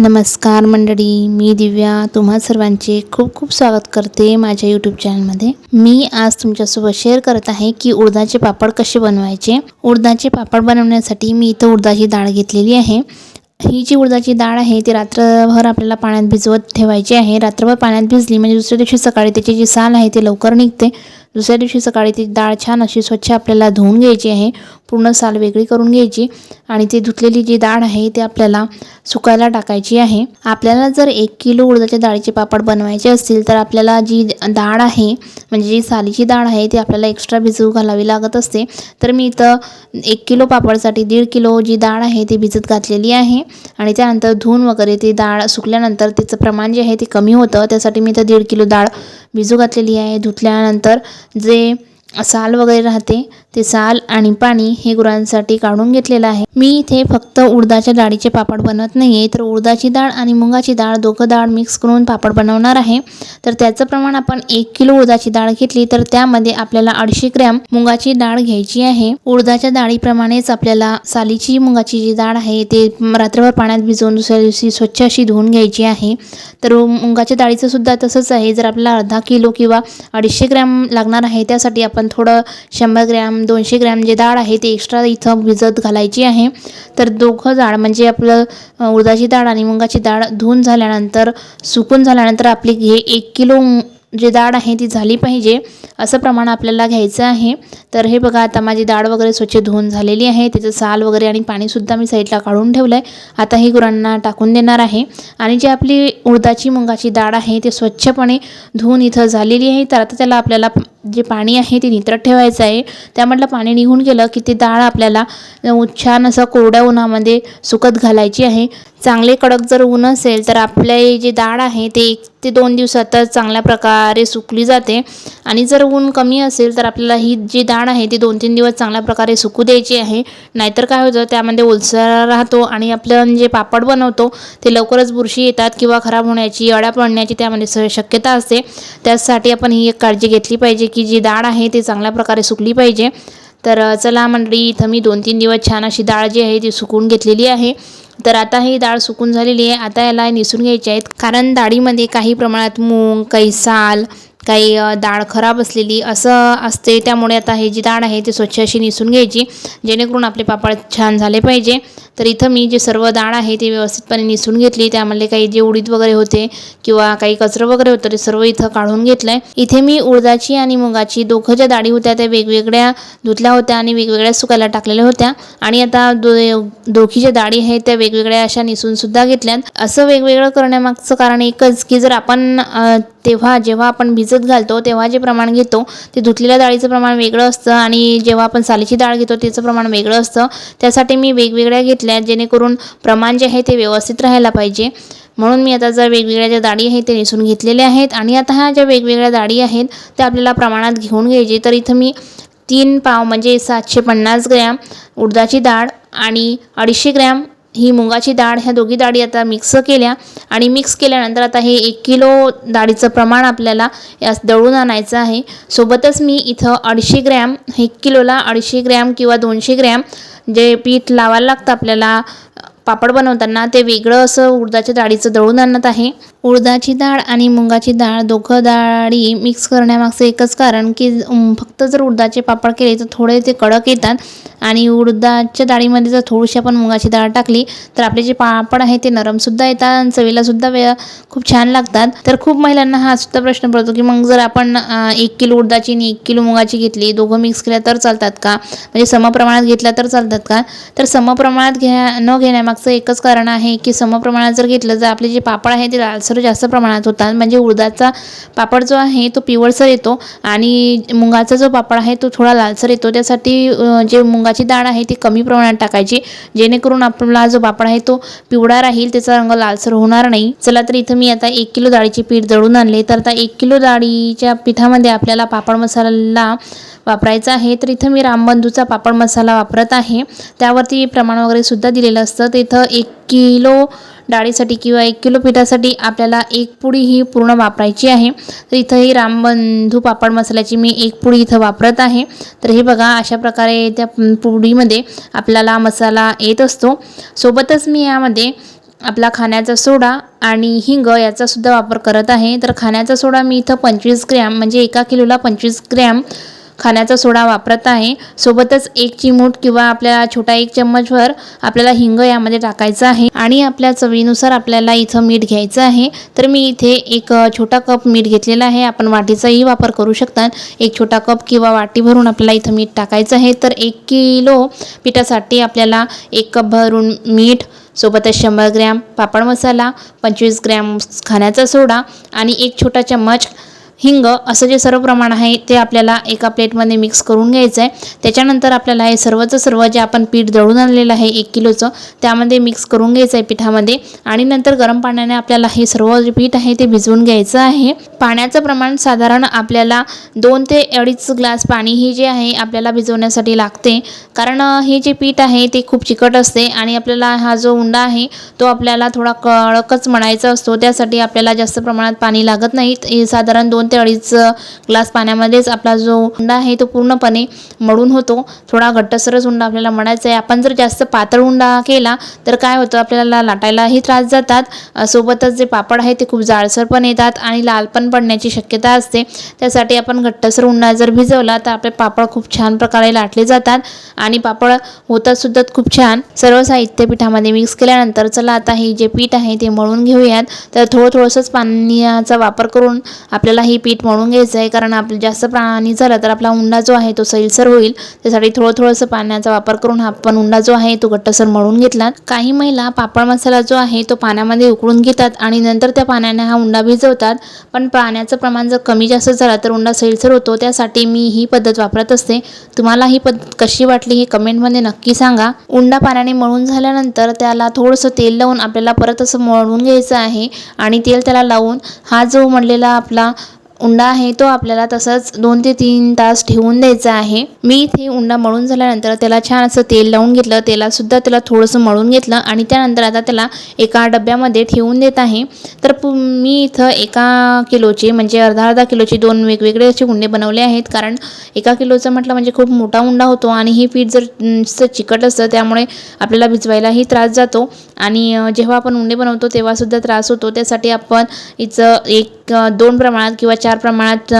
नमस्कार मंडळी मी दिव्या तुम्हा सर्वांचे खूप खूप स्वागत करते माझ्या यूट्यूब चॅनलमध्ये मी आज तुमच्यासोबत शेअर करत आहे की उडदाचे पापड कसे बनवायचे. उडदाचे पापड बनवण्यासाठी मी इथं उडदाची डाळ घेतलेली आहे. ही जी उडदाची डाळ आहे ती रात्रभर आपल्याला पाण्यात भिजवत ठेवायची आहे. रात्रभर पाण्यात भिजली म्हणजे दुसऱ्या दिवशी सकाळी त्याची जी साल आहे ती लवकर निघते. दुसऱ्या दिवशी सकाळी ती डाळ छान अशी स्वच्छ आपल्याला धुवून घ्यायची आहे. पूर्ण साल वेगळी करून घ्यायची. आणि ती धुतलेली जी डाळ आहे ती आपल्याला सुकायला टाकायची आहे. आपल्याला जर एक किलो उडदाच्या डाळीचे पापड बनवायचे असतील तर आपल्याला जी डाळ आहे म्हणजे जी सालीची डाळ आहे ती आपल्याला एक्स्ट्रा भिजू घालावी लागत असते. तर मी इथं एक किलो पापडसाठी दीड किलो जी डाळ आहे ती भिजत घातलेली आहे. आणि त्यानंतर धुवून वगैरे ती डाळ सुकल्यानंतर तिचं प्रमाण जे आहे ते कमी होतं. त्यासाठी मी इथं दीड किलो डाळ भिजू घातलेली आहे. धुतल्यानंतर जे साल वगैरे राहते ते साल आणि पाणी हे गुरांसाठी काढून घेतलेलं आहे. मी इथे फक्त उडदाच्या डाळीचे पापड बनवत नाही आहे तर उडदाची डाळ आणि मुगाची डाळ दोघं डाळ मिक्स करून पापड बनवणार आहे. तर त्याचं प्रमाण आपण एक किलो उडदाची डाळ घेतली तर त्यामध्ये आपल्याला अडीचशे ग्रॅम मुगाची डाळ घ्यायची आहे. उडदाच्या डाळीप्रमाणेच आपल्याला सालीची मुगाची जी डाळ आहे ते रात्रभर पाण्यात भिजवून दुसऱ्या दिवशी स्वच्छ अशी धुवून घ्यायची आहे. तर मुगाच्या डाळीचं सुद्धा तसंच आहे जर आपल्याला अर्धा किलो किंवा अडीचशे ग्रॅम लागणार आहे त्यासाठी आपण थोडं शंभर ग्रॅम दोनशे ग्रॅम जे डाळ आहे ते एक्स्ट्रा इथं भिजत घालायची आहे. तर दोघं डाळ म्हणजे आपलं उडदाची डाळ आणि मुगाची डाळ धुवून झाल्यानंतर सुकून झाल्यानंतर आपली हे एक किलो जे जी डाळ आहे ती झाली पाहिजे असं प्रमाण आपल्याला घ्यायचं आहे. तर हे बघा आता माझी डाळ वगैरे स्वच्छ धुवून झालेली आहे. त्याचं साल वगैरे आणि पाणीसुद्धा मी साईडला काढून ठेवलं आहे आता ही गुरांना टाकून देणार आहे. आणि जी आपली उडदाची मुगाची डाळ आहे ते स्वच्छपणे धुवून इथं झालेली आहे. तर आता त्याला आपल्याला जे पाणी आहे ते नित्रत ठेवायचं आहे. त्यामधलं पाणी निघून गेलं की ती डाळ आपल्याला छान असं कोरड्या उन्हामध्ये सुकत घालायची आहे. चांगले कडक जर ऊन असेल तर आपले जे जी डाळ आहे ते एक ते दोन दिवसातच चांगल्या प्रकारे सुकली जाते. आणि जर ऊन कमी असेल तर आपल्याला ही जी डाळ आहे ती दोन तीन दिवस चांगल्या प्रकारे सुकू द्यायची आहे. नाहीतर काय होतं त्यामध्ये ओलसर राहतो आणि आपलं जे पापड बनवतो ते लवकरच बुरशी येतात किंवा खराब होण्याची अड्या पडण्याची त्यामध्ये स- शक्यता असते. त्यासाठी आपण ही एक काळजी घेतली पाहिजे की जी डाळ आहे ती चांगल्या प्रकारे सुकली पाहिजे. तर चला मंडळी इथं मी दोन तीन दिवस छान अशी डाळ जी आहे ती सुकून घेतलेली आहे. तर आता ही डाळ सुकून झालेली आहे. आता याला निसून घ्यायची आहेत. कारण डाळीमध्ये काही प्रमाणात मूग काही साल काही डाळ खराब असलेली असं असते त्यामुळे आता हे जी डाळ आहे ती स्वच्छ अशी निसून घ्यायची जेणेकरून आपले पापड छान झाले पाहिजे. तर इथं मी जे सर्व डाळ आहे ती व्यवस्थितपणे निसून घेतली त्यामध्ये काही जे उडीद वगैरे होते किंवा काही कचरं वगैरे होतं ते सर्व इथं काढून घेतलं आहे इथे मी उडदाची आणि मुगाची दोघं ज्या डाळी होत्या त्या वेगवेगळ्या धुतल्या होत्या आणि वेगवेगळ्या सुकायला टाकलेल्या होत्या. आणि आता दो दोघी ज्या डाळी आहेत त्या वेगवेगळ्या अशा निसून सुद्धा घेतल्यात. असं वेगवेगळं करण्यामागचं कारण एकच की जर आपण तेव्हा जेव्हा आपण भिजत घालतो तेव्हा जे प्रमाण घेतो ते धुतलेल्या डाळीचं प्रमाण वेगळं असतं आणि जेव्हा आपण सालीची डाळ घेतो त्याचं प्रमाण वेगळं असतं. त्यासाठी मी वेगवेगळ्या घेतल्या जेणेकरून प्रमाण जे आहे ते व्यवस्थित राहायला पाहिजे. म्हणून मी आता ज्या वेगवेगळ्या ज्या डाळी आहेत ते नेसून घेतलेल्या आहेत आणि आता ह्या ज्या वेगवेगळ्या डाळी आहेत त्या आपल्याला प्रमाणात घेऊन घ्यायचे. तर इथं मी तीन पाव म्हणजे सातशे पन्नास ग्रॅम उडदाची डाळ आणि अडीचशे ग्रॅम ही मुगाची डाळ ह्या दोघी डाळी आता मिक्स केल्या आणि मिक्स केल्यानंतर आता हे एक किलो डाळीचं प्रमाण आपल्याला यास दळून आणायचं आहे. सोबतच मी इथं अडीचशे ग्रॅम एक किलोला अडीचशे ग्रॅम किंवा दोनशे ग्रॅम जे पीठ लावायला लागतं आपल्याला पापड बनवताना ते वेगळं असं उडदाच्या डाळीचं दळून आणत आहे. उडदाची डाळ आणि मुगाची डाळ दोघं डाळी मिक्स करण्यामागचं एकच कारण की फक्त जर उडदाचे पापड केले तर थोडे ते कडक येतात. आणि उडदाच्या डाळीमध्ये जर थोडीशी आपण मुगाची डाळ टाकली तर आपले जे पापड आहे ते नरमसुद्धा येतात आणि चवीलासुद्धा वे खूप छान लागतात. तर खूप महिलांना हा सुद्धा प्रश्न पडतो की मग जर आपण एक किलो उडदाची आणि एक किलो मुगाची घेतली दोघं मिक्स केल्या तर चालतात का? म्हणजे समप्रमाणात घेतल्या तर चालतात का? तर समप्रमाणात घ्या न घेण्यामागचं एकच कारण आहे की समप्रमाणात जर घेतलं तर आपले जे पापड आहे ते लालसर जास्त प्रमाणात होतात. म्हणजे उडदाचा पापड जो आहे तो पिवळसर येतो आणि मुगाचा जो पापड आहे तो थोडा लालसर येतो. त्यासाठी जे मुगाची डाळ आहे ती कमी प्रमाणात टाकायची. जेणेकरून आपला जो पापड आहे तो पिवळा राहील. त्याचा रंग लालसर होणार नाही. चला तर इथं मी आता एक किलो डाळीचे पीठ दळून आणले. तर आता एक किलो डाळीच्या पिठामध्ये आपल्याला पापड मसाला वापरायचा आहे. तर इथं मी रामबंधूचा पापड मसाला वापरत आहे. त्यावरती प्रमाण वगैरे सुद्धा दिलेलं असतं. तर इथं एक किलो डाळीसाठी किंवा एक किलो पिठासाठी आपल्याला एक पुडी ही पूर्ण वापरायची आहे. तर इथं ही रामबंधू पापड मसाल्याची मी एक पुडी इथं वापरत आहे. तर हे बघा अशा प्रकारे त्या पुडीमध्ये आपल्याला मसाला येत असतो. सोबतच मी यामध्ये आपला खाण्याचा सोडा आणि हिंग याचासुद्धा वापर करत आहे. तर खाण्याचा सोडा मी इथं पंचवीस ग्रॅम म्हणजे एका किलोला पंचवीस ग्रॅम खाण्याचा सोडा वापरत आहे. सोबतच एक चिमूट किंवा आपल्या छोटा एक चम्मचभर आपल्याला हिंग यामध्ये टाकायचं आहे. आणि आपल्या चवीनुसार आपल्याला इथं मीठ घ्यायचं आहे. तर मी इथे एक छोटा कप मीठ घेतलेला आहे. आपण वाटीचाही वापर करू शकतात. एक छोटा कप किंवा वाटी भरून आपल्याला इथं मीठ टाकायचं आहे. तर एक किलो पिठासाठी आपल्याला एक कप भरून मीठ सोबतच शंभर ग्रॅम पापड मसाला पंचवीस ग्रॅम खाण्याचा सोडा आणि एक छोटा चम्मच हिंग असं जे सर्व प्रमाण आहे ते आपल्याला एका प्लेटमध्ये मिक्स करून घ्यायचं आहे त्याच्यानंतर आपल्याला हे सर्वचं सर्व जे आपण पीठ दळून आणलेलं आहे एक किलोचं त्यामध्ये मिक्स करून घ्यायचं आहे पिठामध्ये. आणि नंतर गरम पाण्याने आपल्याला हे सर्व जे पीठ आहे ते भिजवून घ्यायचं आहे. पाण्याचं प्रमाण साधारण आपल्याला दोन ते अडीच ग्लास पाणी हे जे आहे आपल्याला भिजवण्यासाठी लागते. कारण हे जे पीठ आहे ते खूप चिकट असते आणि आपल्याला हा जो उंडा आहे तो आपल्याला थोडा कळकच म्हणायचा असतो. त्यासाठी आपल्याला जास्त प्रमाणात पाणी लागत नाही. हे साधारण दोन ते अडीच ग्लास पाण्यामध्येच आपला जो उंडा आहे तो पूर्णपणे मळून होतो. थोडा घट्टसरच उंडा आपल्याला मळायचा आहे आपण जर जास्त पातळ उंडा केला तर काय होतं? आपल्याला लाटायलाही त्रास जातात. सोबतच जे पापड आहे ते खूप जाडसर पण येतात आणि लाल पण पडण्याची शक्यता असते. त्यासाठी आपण घट्टसर उंडा जर भिजवला तर आपले पापड खूप छान प्रकारे लाटले जातात आणि पापड होतात सुद्धा खूप छान. सर्व साहित्य पिठामध्ये मिक्स केल्यानंतर चला आता हे जे पीठ आहे ते मळून घेऊयात. तर थोडं थोडंसंच पाण्याचा वापर करून आपल्याला ही पीठ मळून घ्यायचं आहे कारण आपलं जास्त प्राणी झालं तर आपला उंडा जो आहे तो सैलसर होईल. त्यासाठी थोडं थोडंसं पाण्याचा वापर करून हा आपण उंडा जो आहे तो घट्टसर मळून घेतला. काही महिला पापड मसाला जो आहे तो पाण्यामध्ये उकळून घेतात आणि नंतर त्या पाण्याने हा उंडा भिजवतात. पण पाण्याचं प्रमाण जर कमी जास्त झालं तर उंडा सैलसर होतो. त्यासाठी मी ही पद्धत वापरत असते. तुम्हाला ही पद्धत कशी वाटली हे कमेंटमध्ये नक्की सांगा. उंडा पाण्याने मळून झाल्यानंतर त्याला थोडंसं तेल लावून आपल्याला परत असं मळून घ्यायचं आहे आणि तेल त्याला लावून हा जो म्हणलेला आपला उंडा आहे तो आपल्याला तसंच दोन ते तीन तास ठेवून द्यायचा आहे. मी इथे उंडा मळून झाल्यानंतर त्याला छान असं तेल लावून घेतलं. तेलासुद्धा त्याला थोडंसं मळून घेतलं आणि त्यानंतर आता त्याला एका डब्यामध्ये ठेवून देत आहे. तर पु- मी इथं एका किलोचे म्हणजे अर्धा अर्धा किलोचे दोन वेगवेगळे असे उंडे बनवले आहेत. कारण एका किलोचं म्हटलं म्हणजे खूप मोठा उंडा होतो आणि हे पीठ जर चिकट असतं त्यामुळे आपल्याला भिजवायलाही त्रास जातो. आणि जेव्हा आपण उंडे बनवतो तेव्हासुद्धा त्रास होतो. त्यासाठी आपण इथं एक दोन प्रमाणात किंवा चार प्रमाणात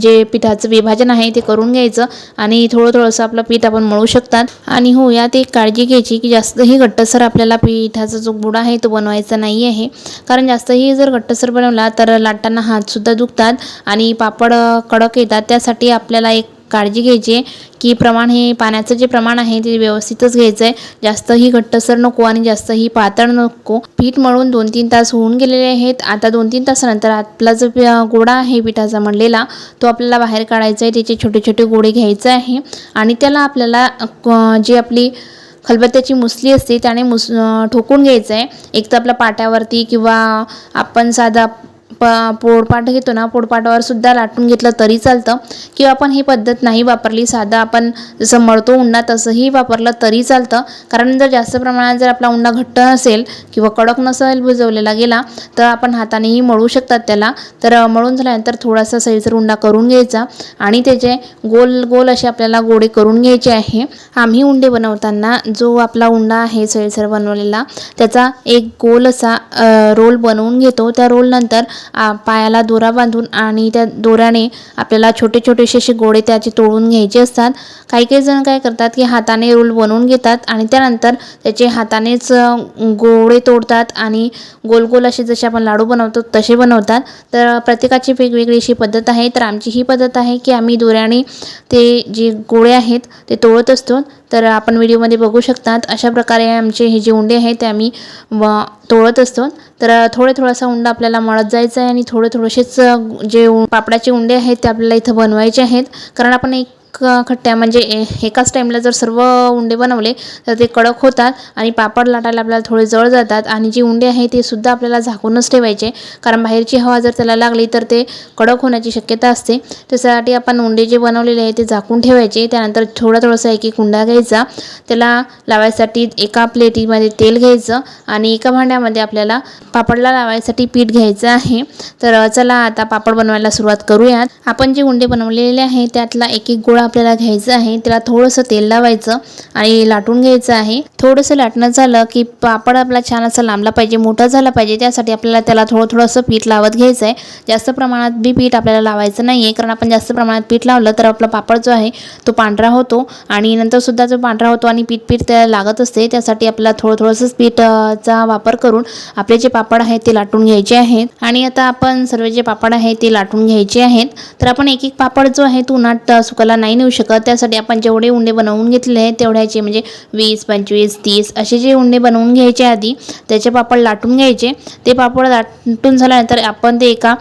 जे पिठाचं विभाजन आहे ते करून घ्यायचं आणि थोडं थोडंसं आपलं पीठ आपण मळू शकतात. आणि हो यात एक काळजी घ्यायची की जास्तही घट्टसर आपल्याला पिठाचा जो गुड आहे तो बनवायचा नाही आहे. कारण जास्तही जर घट्टसर बनवला तर लाटांना हातसुद्धा दुखतात आणि पापड कडक येतात. त्यासाठी आपल्याला एक काळजी घ्यायची आहे की प्रमाण हे पाण्याचं जे प्रमाण आहे ते व्यवस्थितच घ्यायचं आहे. जास्तही घट्टसर नको आणि जास्तही पातळ नको. पीठ मळून दोन तीन तास होऊन गेलेले आहेत. आता दोन तीन तासानंतर आपला जो गोडा आहे पिठाचा मळलेला तो आपल्याला बाहेर काढायचा आहे. त्याचे छोटे छोटे गोळे घ्यायचे आहे. आणि त्याला आपल्याला जी आपली खलबत्त्याची मुसली असते त्याने मुस ठोकून घ्यायचं आहे. एक तर आपल्या पाट्यावरती किंवा आपण साधा प पोळपाट घेतो ना पोळपाटावर सुद्धा लाटून घेतलं तरी चालतं. किंवा आपण ही पद्धत नाही वापरली साधा आपण जसं मळतो उन्हा तसंही वापरलं तरी चालतं. कारण जर जास्त प्रमाणात जर आपला उंडा घट्ट नसेल किंवा कडक नसेल भिजवलेला गेला तर आपण हातानेही मळू शकतात त्याला. तर मळून झाल्यानंतर थोडासा सैलसर उंडा करून घ्यायचा आणि त्याचे गोल गोल असे आपल्याला गोळे करून घ्यायचे आहे आम्ही उंडे बनवताना जो आपला उंडा आहे सैलसर बनवलेला त्याचा एक गोल असा रोल बनवून घेतो. त्या रोलनंतर पायाला दोरा बांधून आणि त्या दोऱ्याने आपल्याला छोटे छोटेसे असे गोळे त्याचे तोडून घ्यायचे असतात. काही काही जण काय करतात की हाताने रोल बनवून घेतात आणि त्यानंतर त्याचे हातानेच गोळे तोडतात आणि गोल गोल असे जसे आपण लाडू बनवतो तसे बनवतात. तर प्रत्येकाची वेगवेगळी अशी पद्धत आहे. तर आमची ही पद्धत आहे की आम्ही दोऱ्याने ते जे गोळे आहेत ते तोडत असतो. तर आपण व्हिडिओमध्ये बघू शकतात. अशा प्रकारे आमचे हे जे उंडे आहेत ते आम्ही व तोडत असतो. तर थोडे थोडासा उंडा आपल्याला मळत जायचा आहे आणि थोडे थोडेसेच जे पापडाचे उंडे आहेत ते आपल्याला इथं बनवायचे आहेत. कारण आपण एक क खट्ट्या म्हणजे ए- एकाच टाईमला जर सर्व उंडे बनवले तर ते कडक होतात आणि पापड लाटायला आपल्याला थोडे जळ जातात आणि जे उंडे आहे ते सुद्धा आपल्याला झाकूनच ठेवायचे. कारण बाहेरची हवा जर त्याला लागली तर ते कडक होण्याची शक्यता असते. त्यासाठी आपण उंडे जे बनवलेले आहे ते झाकून ठेवायचे. त्यानंतर थोडा थोडासा एक एक उंडा घ्यायचा. त्याला लावायसाठी एका प्लेटीमध्ये तेल घ्यायचं आणि एका भांड्यामध्ये आपल्याला पापडला लावायसाठी पीठ घ्यायचं आहे. तर चला आता पापड बनवायला सुरुवात करूयात. आपण जे उंडे बनवलेले आहे त्यातला एक एक गोळा आपल्याला घ्यायचं आहे त्याला थोडंसं तेल लावायचं आणि लाटून घ्यायचं आहे. थोडंसं लाटणं झालं की पापड आपला छान असा लांबला पाहिजे मोठा झाला पाहिजे त्यासाठी आपल्याला त्याला थोडं थोडंसं पीठ लावत घ्यायचं आहे. जास्त प्रमाणात बी पीठ आपल्याला लावायचं नाही आहे कारण आपण जास्त प्रमाणात पीठ लावलं तर आपला पापड जो आहे तो पांढरा होतो आणि नंतरसुद्धा जो पांढरा होतो आणि पीठ पीठ त्याला लागत असते त्यासाठी आपल्याला थोडं थोडंसंच पीठचा वापर करून आपले जे पापड आहेत ते लाटून घ्यायचे आहेत. आणि आता आपण सर्व जे पापड आहेत ते लाटून घ्यायचे आहेत. तर आपण एक एक पापड जो आहे तो उन्हात सुकायला नाही नेऊ शकत. त्यासाठी आपण जेवढे उंडे बनवून घेतले आहेत तेवढ्याचे म्हणजे वीस पंचवीस तीस असे जे उंडे बनवून घ्यायचे आधी त्याचे पापड लाटून घ्यायचे. ते पापड लाटून झाल्यानंतर आपण ते एका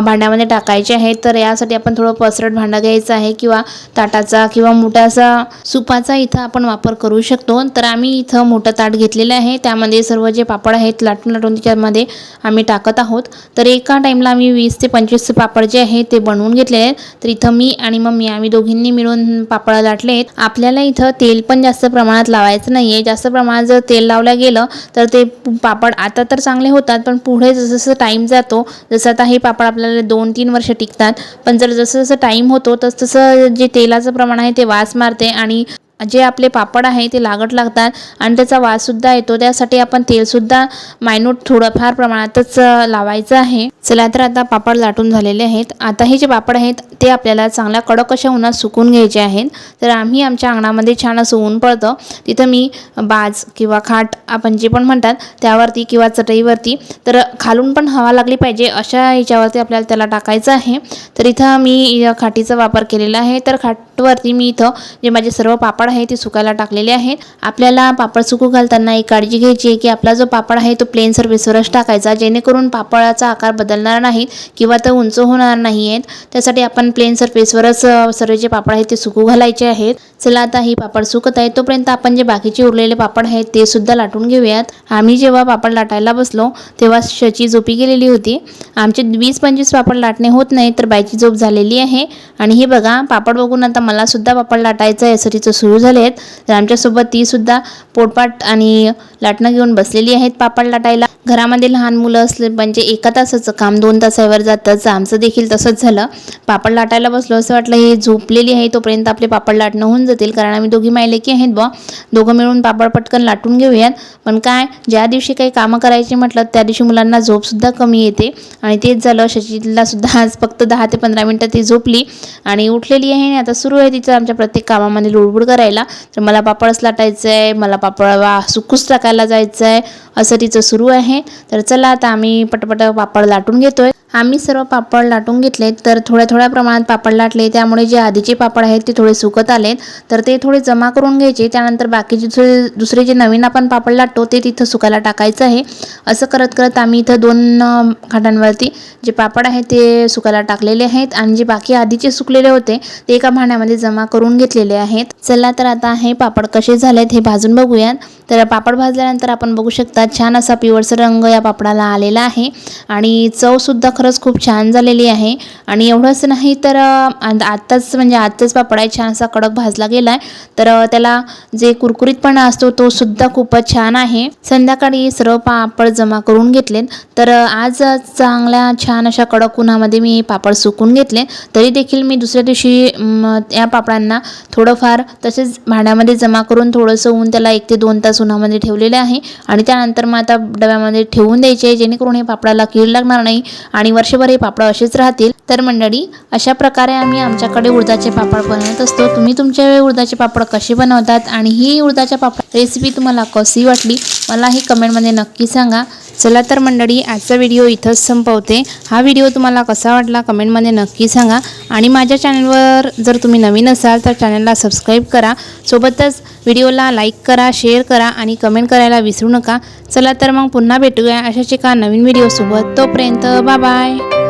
भांड्यामध्ये टाकायचे आहेत तर यासाठी आपण थोडं पसरट भांडं घ्यायचं आहे किंवा ताटाचा किंवा मोठासा सुपाचा इथं आपण वापर करू शकतो. तर आम्ही इथं मोठं ताट घेतलेलं आहे. त्यामध्ये सर्व जे पापड आहेत लाटून लाटून त्याच्यामध्ये आम्ही टाकत आहोत. तर एका टाईमला आम्ही वीस ते पंचवीस पापड जे आहे ते बनवून घेतले आहेत. तर इथं मी आणि मम्मी आम्ही दोघींनी मिळून पापड लाटलेत. आपल्याला इथं तेल पण जास्त प्रमाणात लावायचं नाही आहे जास्त प्रमाणात जर तेल लावलं गेलं तर ते पापड आता तर चांगले होतात पण पुढे जसं जसं टाईम जातो जसं आता हे पापड आपल्याला दोन तीन वर्ष टिकतात पण जर जसं जसं टाईम होतो तसं तसं जे तेलाचं प्रमाण आहे ते वास मारते आणि जे आपले पापड आहे ते लागट लागतात आणि त्याचा वाससुद्धा येतो. त्यासाठी आपण तेलसुद्धा मायनूट थोडंफार प्रमाणातच लावायचं आहे. चला तर आता पापड लाटून झालेले आहेत. आता हे जे पापड आहेत ते आपल्याला चांगल्या कडक अशा उन्हात सुकून घ्यायचे आहेत. तर आम्ही आमच्या अंगणामध्ये छान असं ऊन पडतं. तिथं मी बाज किंवा खाट आपण जे पण म्हणतात त्यावरती किंवा चटईवरती तर खालून पण हवा लागली पाहिजे अशा ह्याच्यावरती आपल्याला त्याला टाकायचं आहे. तर इथं मी खाटीचा वापर केलेला आहे. तर खाट वरती मी इथं जे माझे सर्व पापड आहे ते सुकायला टाकलेले आहेत. आपल्याला पापड सुकू घालताना एक काळजी घ्यायची आहे की आपला जो पापड आहे तो प्लेन सर्फेसवरच टाकायचा जेणेकरून पापडाचा आकार बदलणार नाही किंवा तो उंच होणार नाही आहेत त्यासाठी आपण प्लेन सरफेसवरच सर्व जे पापड आहेत ते सुकू घालायचे आहेत. चला आता ही पापड सुकत आहे तोपर्यंत आपण जे बाकीचे उरलेले पापड आहेत ते सुद्धा लाटून घेऊयात. आम्ही जेव्हा पापड लाटायला बसलो तेव्हा शची झोपी गेलेली होती. आमचे वीस पंचवीस पापड लाटणे होत नाही तर बायची झोप झालेली आहे. आणि हे बघा पापड बघून आता मला सुद्धा पापड लाटायचं आहे तिचं सुरू झाले आहेत तर आमच्यासोबत ती सुद्धा पोटपाट आणि लाटणं घेऊन बसलेली आहेत पापड लाटायला. घरामध्ये लहान मुलं असले म्हणजे एका तासाचं काम दोन तासावर जातंच आमचं देखील तसंच झालं. पापड लाटायला बसलो असं वाटलं हे झोपलेली आहे तोपर्यंत आपले पापड लाटणं होऊन जातील. कारण आम्ही दोघी मायलेकी आहेत बा दोघं मिळून पापड पटकन लाटून घेऊयात. पण काय ज्या दिवशी काही कामं करायची म्हटलं त्या दिवशी मुलांना झोपसुद्धा कमी येते. आणि तेच झालं शशीला सुद्धा आज फक्त दहा ते पंधरा मिनटं ती झोपली. आणि उठलेली आहे आणि आता सुरू सुरू आहे तिचं आमच्या प्रत्येक कामामध्ये लुडबुड करायला. तर मला पापडच लाटायचं आहे मला पापड वा सुकूच टाकायला जायचं आहे असं तिचं सुरू आहे. तर चला आता आम्ही पटपट पापड लाटून घेतोय. आम्ही सर्व पापड लाटून घेतले तर थोड्या थोड्या प्रमाणात पापड लाटले. त्यामुळे जे आधीचे पापड आहेत ते थोडे सुकत आलेत. तर ते थोडे जमा करून घ्यायचे. त्यानंतर बाकीचे दुसरे दुसरे जे नवीन आपण पापड लाटतो ते तिथं सुकायला टाकायचं आहे. असं करत करत आम्ही इथं दोन खाटांवरती जे पापड आहेत ते सुकायला टाकलेले आहेत. आणि जे बाकी आधीचे सुकलेले होते ते एका भांड्यामध्ये जमा करून घेतलेले आहेत. चला तर आता हे पापड कसे झालेत हे भाजून बघूयात. तर पापड भाजल्यानंतर आपण बघू शकता छान असा पिवळसर रंग या पापडाला आलेला आहे. आणि चवसुद्धा खरंच खूप छान झालेली आहे. आणि एवढंच नाही तर आत्ताच म्हणजे आत्ताच पापड आहे छान असा कडक भाजला गेला आहे तर त्याला जे कुरकुरीतपणा असतो तो सुद्धा खूपच छान आहे. संध्याकाळी सर्व पापड जमा करून घेतलेत. तर आज चांगल्या छान अशा कडक उन्हामध्ये मी पापड सुकून घेतले. तरी देखील मी दुसऱ्या दिवशी या पापडांना थोडंफार तसेच भांड्यामध्ये जमा करून थोडंसं ऊन त्याला एक ते दोन तास उन्हामध्ये ठेवलेले आहे. आणि त्यानंतर मग आता डब्यामध्ये ठेवून द्यायचे जेणेकरून हे पापडाला कीड लागणार नाही. आणि वर्षभर हे पापड असेच राहतील. तर मंडळी अशा प्रकारे आम्ही आमच्याकडे उडदाचे पापड बनवत असतो. तुम्ही तुमच्या उडदाचे पापड कसे बनवतात आणि ही उडदाच्या पापड रेसिपी तुम्हाला कशी वाटली मला ही कमेंटमध्ये नक्की सांगा. चला तर मंडळी आजचा व्हिडिओ इथंच संपवते. हा व्हिडिओ तुम्हाला कसा वाटला कमेंटमध्ये नक्की सांगा. आणि माझ्या चॅनलवर जर तुम्ही नवीन असाल तर चॅनलला सबस्क्राईब करा. सोबतच व्हिडिओला लाईक करा शेअर करा आणि कमेंट करायला विसरू नका. चला तर मग पुन्हा भेटूया अशाच एका नवीन व्हिडिओसोबत तोपर्यंत बाय